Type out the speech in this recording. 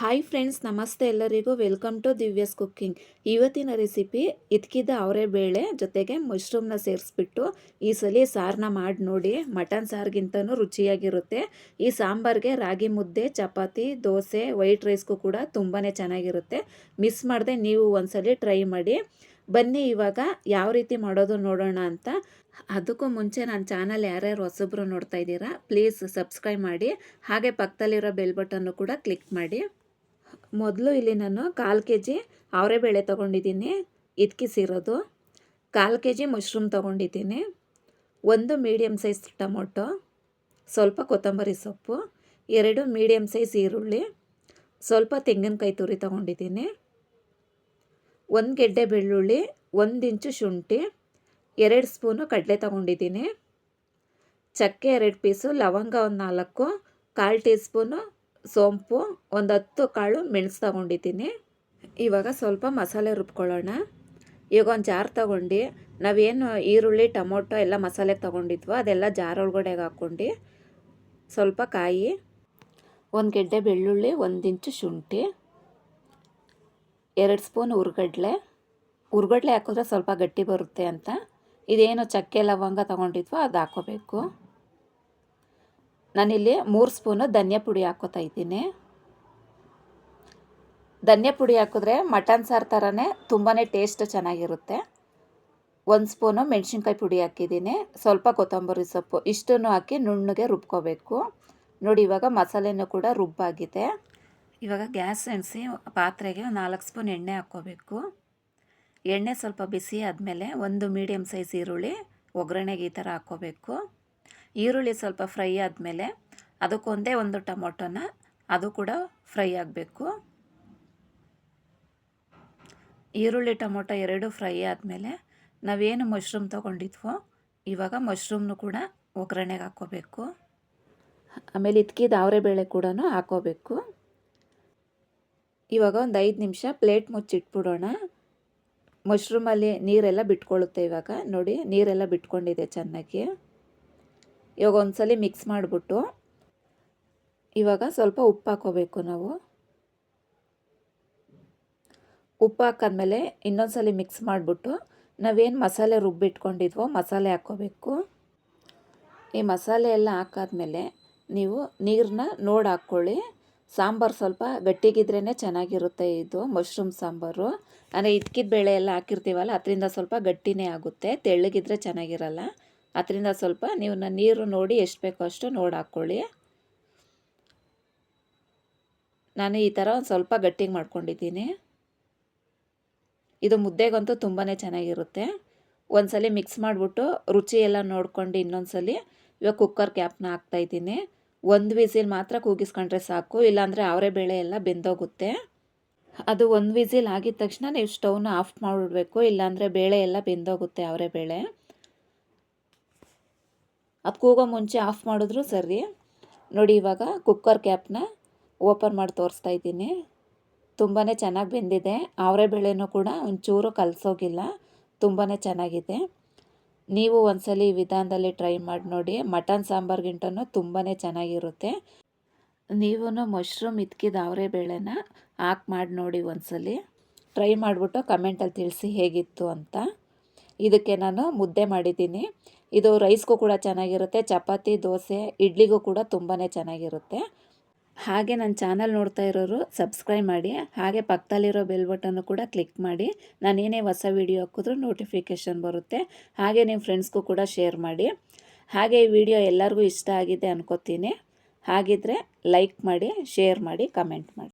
Hi friends ನಮಸ್ತೆ ಎಲ್ಲರಿಗೂ. Welcome to Divya's cooking ಇವತ್ತಿನ ರೆಸಿಪಿ ಇದ್ಕಿದ ಅವರೇ ಬೇಳೆ ಜೊತೆಗೆ ಮಶ್ರೂಮ್ನ ಸೇರಿಸ್ಬಿಟ್ಟು ಈ ಸಲ ಸಾರನ್ನ ಮಾಡಿ ನೋಡಿ. ಮಟನ್ ಸಾರಿಗಿಂತನೂ ರುಚಿಯಾಗಿರುತ್ತೆ. ಈ ಸಾಂಬಾರ್ಗೆ ರಾಗಿ ಮುದ್ದೆ, ಚಪಾತಿ, ದೋಸೆ ವೈಟ್ ರೈಸ್ಗೂ ಕೂಡ ತುಂಬಾ ಚೆನ್ನಾಗಿರುತ್ತೆ. ಮಿಸ್ ಮಾಡದೆ ನೀವು ಒಂದ್ಸಲಿ ಟ್ರೈ ಮಾಡಿ. ಬನ್ನಿ ಇವಾಗ ಯಾವ ರೀತಿ ಮಾಡೋದು ನೋಡೋಣ ಅಂತ. ಅದಕ್ಕೂ ಮುಂಚೆ ನನ್ನ ಚಾನಲ್ ಯಾರ್ಯಾರು ಹೊಸಬ್ರು ನೋಡ್ತಾ ಇದ್ದೀರಾ ಪ್ಲೀಸ್ ಸಬ್ಸ್ಕ್ರೈಬ್ ಮಾಡಿ. ಹಾಗೆ ಪಕ್ಕದಲ್ಲಿರೋ ಬೆಲ್ ಬಟನ್ನು ಕೂಡ ಕ್ಲಿಕ್ ಮಾಡಿ. ಮೊದಲು ಇಲ್ಲಿ ನಾನು ಕಾಲು ಕೆ ಜಿ ಅವರೆಬೇಳೆ ತೊಗೊಂಡಿದ್ದೀನಿ ಇದ್ಕಿಸಿರೋದು ಕಾಲು ಕೆ ಜಿ ಮಶ್ರೂಮ್ ತೊಗೊಂಡಿದ್ದೀನಿ, ಒಂದು ಮೀಡಿಯಮ್ ಸೈಜ್ ಟೊಮೊಟೊ, ಸ್ವಲ್ಪ ಕೊತ್ತಂಬರಿ ಸೊಪ್ಪು, ಎರಡು ಮೀಡಿಯಮ್ ಸೈಜ್ ಈರುಳ್ಳಿ, ಸ್ವಲ್ಪ ತೆಂಗಿನಕಾಯಿ ತುರಿ ತೊಗೊಂಡಿದ್ದೀನಿ, ಒಂದು ಗೆಡ್ಡೆ ಬೆಳ್ಳುಳ್ಳಿ, ಒಂದು ಇಂಚು ಶುಂಠಿ, ಎರಡು ಸ್ಪೂನು ಕಡಲೆ ತೊಗೊಂಡಿದ್ದೀನಿ, ಚಕ್ಕೆ ಎರಡು ಪೀಸು, ಲವಂಗ ಒಂದು ನಾಲ್ಕು, ಕಾಲು ಟೀ ಸ್ಪೂನು ಸೋಂಪು ಒಂದು ಹತ್ತು ಕಾಳು ಮೆಣಸು ತಗೊಂಡಿದ್ದೀನಿ. ಇವಾಗ ಸ್ವಲ್ಪ ಮಸಾಲೆ ರುಬ್ಕೊಳ್ಳೋಣ. ಈಗ ಒಂದು ಜಾರ್ ತಗೊಂಡು, ನಾವೇನು ಈರುಳ್ಳಿ, ಟೊಮೊಟೊ ಎಲ್ಲ ಮಸಾಲೆ ತೊಗೊಂಡಿದ್ವೋ ಅದೆಲ್ಲ ಜಾರ್ ಒಳಗಡೆಗೆ ಹಾಕ್ಕೊಂಡು ಸ್ವಲ್ಪ ಕಾಯಿ, ಒಂದು ಗೆಡ್ಡೆ ಬೆಳ್ಳುಳ್ಳಿ, ಒಂದು ಇಂಚು ಶುಂಠಿ, ಎರಡು ಸ್ಪೂನ್ ಹುರ್ಗಡ್ಲೆ ಹುರ್ಗಡ್ಲೆ ಹಾಕಿದ್ರೆ ಸ್ವಲ್ಪ ಗಟ್ಟಿ ಬರುತ್ತೆ ಅಂತ. ಇದೇನು ಚಕ್ಕೆ ಲವಂಗ ತೊಗೊಂಡಿದ್ವೋ ಅದು ಹಾಕೋಬೇಕು ನಾನಿಲ್ಲಿ ಮೂರು ಸ್ಪೂನು ಧನ್ಯ ಪುಡಿ ಹಾಕೋತಾ ಇದ್ದೀನಿ. ಧನ್ಯ ಪುಡಿ ಹಾಕಿದ್ರೆ ಮಟನ್ ಸಾರು ಥರನೇ ತುಂಬಾ ಟೇಸ್ಟ್ ಚೆನ್ನಾಗಿರುತ್ತೆ. ಒಂದು ಸ್ಪೂನು ಮೆಣಸಿನ್ಕಾಯಿ ಪುಡಿ ಹಾಕಿದ್ದೀನಿ. ಸ್ವಲ್ಪ ಕೊತ್ತಂಬರಿ ಸೊಪ್ಪು ಇಷ್ಟನ್ನು ಹಾಕಿ ನುಣ್ಣಗೆ ರುಬ್ಕೋಬೇಕು. ನೋಡಿ, ಇವಾಗ ಮಸಾಲೆನೂ ಕೂಡ ರುಬ್ಬಾಗಿದೆ. ಇವಾಗ ಗ್ಯಾಸ್ ಎಣಿಸಿ ಪಾತ್ರೆಗೆ ನಾಲ್ಕು ಸ್ಪೂನ್ ಎಣ್ಣೆ ಹಾಕ್ಕೋಬೇಕು. ಎಣ್ಣೆ ಸ್ವಲ್ಪ ಬಿಸಿ ಆದಮೇಲೆ ಒಂದು ಮೀಡಿಯಮ್ ಸೈಜ್ ಈರುಳ್ಳಿ, ಒಗ್ಗರಣೆಗೆ ಈ ಥರ ಹಾಕ್ಕೋಬೇಕು. ಈರುಳ್ಳಿ ಸ್ವಲ್ಪ ಫ್ರೈ ಆದಮೇಲೆ ಅದಕ್ಕೊಂದೇ ಒಂದು ಟೊಮೊಟೊನ ಅದು ಕೂಡ ಫ್ರೈ ಆಗಬೇಕು. ಈರುಳ್ಳಿ ಟೊಮೊಟೊ ಎರಡು ಫ್ರೈ ಆದಮೇಲೆ ನಾವೇನು ಮಶ್ರೂಮ್ ತೊಗೊಂಡಿದ್ವೋ ಇವಾಗ ಮಶ್ರೂಮ್ನು ಕೂಡ ಒಗ್ಗರಣೆಗೆ ಹಾಕ್ಕೋಬೇಕು. ಆಮೇಲೆ ಇದ್ಕಿದ ಬೇಳೆ ಕೂಡ ಹಾಕೋಬೇಕು ಇವಾಗ ಒಂದು ಐದು ನಿಮಿಷ ಪ್ಲೇಟ್ ಮುಚ್ಚಿಟ್ಬಿಡೋಣ. ಮಶ್ರೂಮಲ್ಲಿ ನೀರೆಲ್ಲ ಬಿಟ್ಕೊಳ್ಳುತ್ತೆ ಇವಾಗ. ನೋಡಿ ನೀರೆಲ್ಲ ಬಿಟ್ಕೊಂಡಿದೆ ಚೆನ್ನಾಗಿ. ಇವಾಗ ಒಂದ್ಸಲಿ ಮಿಕ್ಸ್ ಮಾಡಿಬಿಟ್ಟು ಇವಾಗ ಸ್ವಲ್ಪ ಉಪ್ಪು ಹಾಕೋಬೇಕು ನಾವು. ಉಪ್ಪು ಹಾಕಾದ್ಮೇಲೆ ಇನ್ನೊಂದ್ಸಲಿ ಮಿಕ್ಸ್ ಮಾಡಿಬಿಟ್ಟು ನಾವೇನು ಮಸಾಲೆ ರುಬ್ಬಿಟ್ಕೊಂಡಿದ್ವೋ ಮಸಾಲೆ ಹಾಕ್ಕೋಬೇಕು. ಈ ಮಸಾಲೆ ಎಲ್ಲ ಹಾಕಾದ್ಮೇಲೆ ನೀವು ನೀರನ್ನ ನೋಡಿ ಹಾಕ್ಕೊಳ್ಳಿ. ಸಾಂಬಾರು ಸ್ವಲ್ಪ ಗಟ್ಟಿಗಿದ್ರೇ ಚೆನ್ನಾಗಿರುತ್ತೆ ಇದು ಮಶ್ರೂಮ್ ಸಾಂಬಾರು. ಅಂದರೆ ಇದ್ಕಿದ ಬೇಳೆ ಎಲ್ಲ ಹಾಕಿರ್ತೀವಲ್ಲ, ಅದರಿಂದ ಸ್ವಲ್ಪ ಗಟ್ಟಿನೇ ಆಗುತ್ತೆ, ತೆಳ್ಳಗಿದ್ರೆ ಚೆನ್ನಾಗಿರಲ್ಲ. ಅದರಿಂದ ಸ್ವಲ್ಪ ನೀವು ನೀರು ನೋಡಿ ಎಷ್ಟು ಬೇಕೋ ಅಷ್ಟು ನೋಡಿ ಹಾಕ್ಕೊಳ್ಳಿ. ನಾನು ಈ ಥರ ಒಂದು ಸ್ವಲ್ಪ ಗಟ್ಟಿಗೆ ಮಾಡ್ಕೊಂಡಿದ್ದೀನಿ. ಇದು ಮುದ್ದೆಗಂತೂ ತುಂಬಾ ಚೆನ್ನಾಗಿರುತ್ತೆ. ಒಂದ್ಸಲಿ ಮಿಕ್ಸ್ ಮಾಡಿಬಿಟ್ಟು ರುಚಿ ಎಲ್ಲ ನೋಡ್ಕೊಂಡು ಇನ್ನೊಂದ್ಸಲಿ ಇವಾಗ ಕುಕ್ಕರ್ ಕ್ಯಾಪ್ನ ಹಾಕ್ತಾಯಿದ್ದೀನಿ ಒಂದು ವಿಸಿಲ್ ಮಾತ್ರ ಕೂಗಿಸ್ಕೊಂಡ್ರೆ ಸಾಕು, ಇಲ್ಲಾಂದರೆ ಅವರೇ ಬೇಳೆ ಎಲ್ಲ ಬೆಂದೋಗುತ್ತೆ. ಅದು ಒಂದು ವಿಸಿಲ್ ಆಗಿದ ತಕ್ಷಣ ನೀವು ಸ್ಟೌವ್ನ ಆಫ್ ಮಾಡಿಬಿಡ್ಬೇಕು, ಇಲ್ಲಾಂದರೆ ಬೇಳೆ ಎಲ್ಲ ಬೆಂದೋಗುತ್ತೆ ಅವರೇ ಬೇಳೆ. ಅದು ಕೂಗೋ ಮುಂಚೆ ಆಫ್ ಮಾಡಿದ್ರು ಸರಿ. ನೋಡಿ ಇವಾಗ ಕುಕ್ಕರ್ ಕ್ಯಾಪ್ನ ಓಪನ್ ಮಾಡಿ ತೋರಿಸ್ತಾ ಇದ್ದೀನಿ. ತುಂಬಾ ಚೆನ್ನಾಗಿ ಬೆಂದಿದೆ. ಅವರೆ ಬೇಳೆನೂ ಕೂಡ ಒಂಚೂರು ಕಲಸೋಗಿಲ್ಲ. ತುಂಬಾ ಚೆನ್ನಾಗಿದೆ. ನೀವು ಒಂದ್ಸಲಿ ಈ ವಿಧಾನದಲ್ಲಿ ಟ್ರೈ ಮಾಡಿ ನೋಡಿ. ಮಟನ್ ಸಾಂಬಾರ್ಗಿಂಟನೂ ತುಂಬಾ ಚೆನ್ನಾಗಿರುತ್ತೆ. ನೀವು ಮಶ್ರೂಮ್ ಇದ್ಕಿದ ಅವರೆ ಬೇಳೆನ ಹಾಕಿ ಮಾಡಿ ನೋಡಿ ಒಂದ್ಸಲಿ. ಟ್ರೈ ಮಾಡಿಬಿಟ್ಟು ಕಮೆಂಟಲ್ಲಿ ತಿಳಿಸಿ ಹೇಗಿತ್ತು ಅಂತ. ಇದಕ್ಕೆ ನಾನು ಮುದ್ದೆ ಮಾಡಿದ್ದೀನಿ. ಇದು ರೈಸ್ಗೂ ಕೂಡ ಚೆನ್ನಾಗಿರುತ್ತೆ, ಚಪಾತಿ, ದೋಸೆ, ಇಡ್ಲಿಗೂ ಕೂಡ ತುಂಬಾ ಚೆನ್ನಾಗಿರುತ್ತೆ. ಹಾಗೆ ನನ್ನ ಚಾನಲ್ ನೋಡ್ತಾ ಇರೋರು ಸಬ್ಸ್ಕ್ರೈಬ್ ಮಾಡಿ, ಹಾಗೆ ಪಕ್ಕದಲ್ಲಿರೋ ಬೆಲ್ ಬಟನ್ನು ಕೂಡ ಕ್ಲಿಕ್ ಮಾಡಿ ನಾನೇನೇ ಹೊಸ ವೀಡಿಯೋ ಹಾಕಿದ್ರೂ ನೋಟಿಫಿಕೇಷನ್ ಬರುತ್ತೆ. ಹಾಗೆ ನಿಮ್ಮ ಫ್ರೆಂಡ್ಸ್ಗೂ ಕೂಡ ಶೇರ್ ಮಾಡಿ. ಹಾಗೆ ಈ ವಿಡಿಯೋ ಎಲ್ಲರಿಗೂ ಇಷ್ಟ ಆಗಿದೆ ಅನ್ಕೋತೀನಿ. ಹಾಗಿದ್ರೆ ಲೈಕ್ ಮಾಡಿ ಶೇರ್ ಮಾಡಿ ಕಮೆಂಟ್ ಮಾಡಿ.